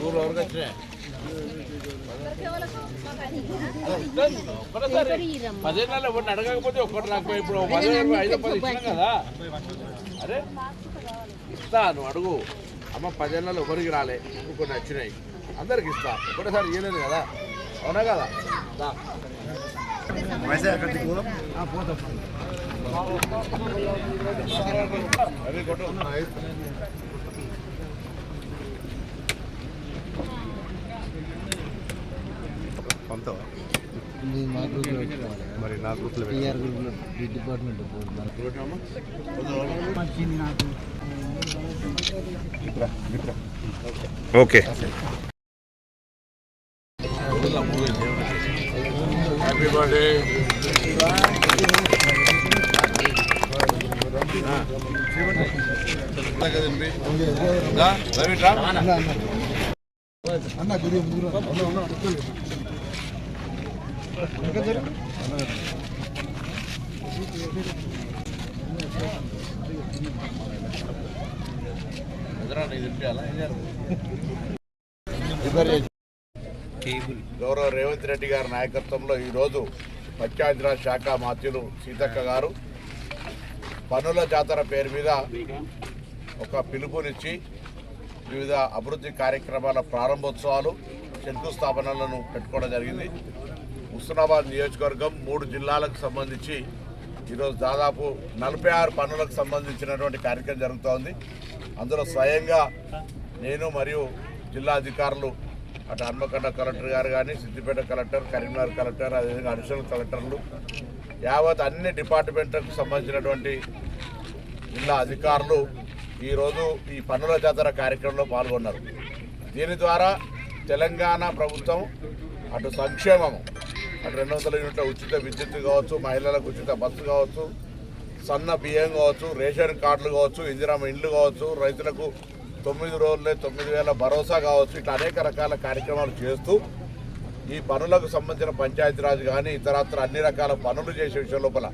ఊరు ఎవరికి వచ్చినాయి ఒకటి అడగకపోతే ఒకటి రాకపోయి ఇప్పుడు పదిహేను ఐదు పది ఇచ్చినాం కదా అరే ఇస్తా నువ్వు అడుగు అమ్మ పదిహేను ఒకరికి రాలే ఇప్పుడు కొన్ని వచ్చినాయి అందరికి ఇస్తా ఒకటేసారి ఇవ్వలేదు కదా అవునా కదా దా. మా గ్రూప్లో పెట్టుకోవాలి మరి నా గ్రూప్లో పెట్టు. గ్రూప్లో ఈ డిపార్ట్మెంట్ నాకు ఓకే హ్యాపీ బర్త్డే గౌరవ రేవంత్ రెడ్డి గారి నాయకత్వంలో ఈరోజు పంచాయతీరాజ్ శాఖ మాత్యులు సీతక్క గారు పనుల జాతర పేరు మీద ఒక పిలుపునిచ్చి వివిధ అభివృద్ధి కార్యక్రమాల ప్రారంభోత్సవాలు శంకుస్థాపనలను పెట్టుకోవడం జరిగింది. హుస్నాబాద్ నియోజకవర్గం మూడు జిల్లాలకు సంబంధించి ఈరోజు దాదాపు నలభై ఆరు పనులకు సంబంధించినటువంటి కార్యక్రమం జరుగుతోంది. అందులో స్వయంగా నేను మరియు జిల్లా అధికారులు అటు హన్మకొండ కలెక్టర్ గారు కానీ సిద్దిపేట కలెక్టర్ కరీంనగర్ కలెక్టర్ అదేవిధంగా అడిషనల్ కలెక్టర్లు యావత్ అన్ని డిపార్ట్మెంట్లకు సంబంధించినటువంటి జిల్లా అధికారులు ఈరోజు ఈ పన్నుల జాతర కార్యక్రమంలో పాల్గొన్నారు. దీని ద్వారా తెలంగాణ ప్రభుత్వం అటు సంక్షేమము అటు రెండు వందల యూనిట్ల ఉచిత విద్యుత్ కావచ్చు మహిళలకు ఉచిత బస్సు కావచ్చు సన్న బియ్యం కావచ్చు రేషన్ కార్డులు కావచ్చు ఇందిరామ ఇండ్లు కావచ్చు రైతులకు తొమ్మిది రోజులే తొమ్మిది వేల భరోసా కావచ్చు ఇట్లా అనేక రకాల కార్యక్రమాలు చేస్తూ ఈ పనులకు సంబంధించిన పంచాయతీరాజ్ కానీ ఇతరత్ర అన్ని రకాల పనులు చేసే విషయం లోపల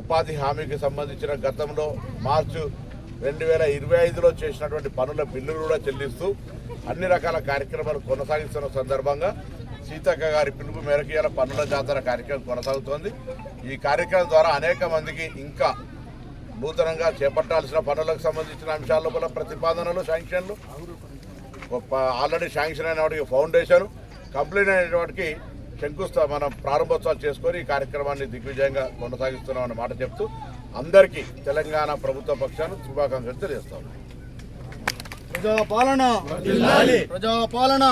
ఉపాధి హామీకి సంబంధించిన గతంలో మార్చి రెండు వేల ఇరవై ఐదులో చేసినటువంటి పనుల బిల్లులు కూడా చెల్లిస్తూ అన్ని రకాల కార్యక్రమాలు కొనసాగిస్తున్న సందర్భంగా సీతక్క గారి పిలుపు మేరకు ఇలా పన్నుల జాతర కార్యక్రమం కొనసాగుతోంది. ఈ కార్యక్రమం ద్వారా అనేక మందికి ఇంకా నూతనంగా చేపట్టాల్సిన పనులకు సంబంధించిన అంశాల లోపల ప్రతిపాదనలు శాంక్షన్లు ఆల్రెడీ శాంక్షన్ అయిన వాటికి ఫౌండేషన్ కంప్లీట్ అయిన వాటికి శంకుస్థా మనం ప్రారంభోత్సవాలు చేసుకొని ఈ కార్యక్రమాన్ని దిగ్విజయంగా కొనసాగిస్తున్నాం అన్న మాట చెప్తూ అందరికీ తెలంగాణ ప్రభుత్వ పక్షాన్ని శుభాకాంక్షలు తెలియజేస్తాం ప్రజా పాలన ప్రజా పాలన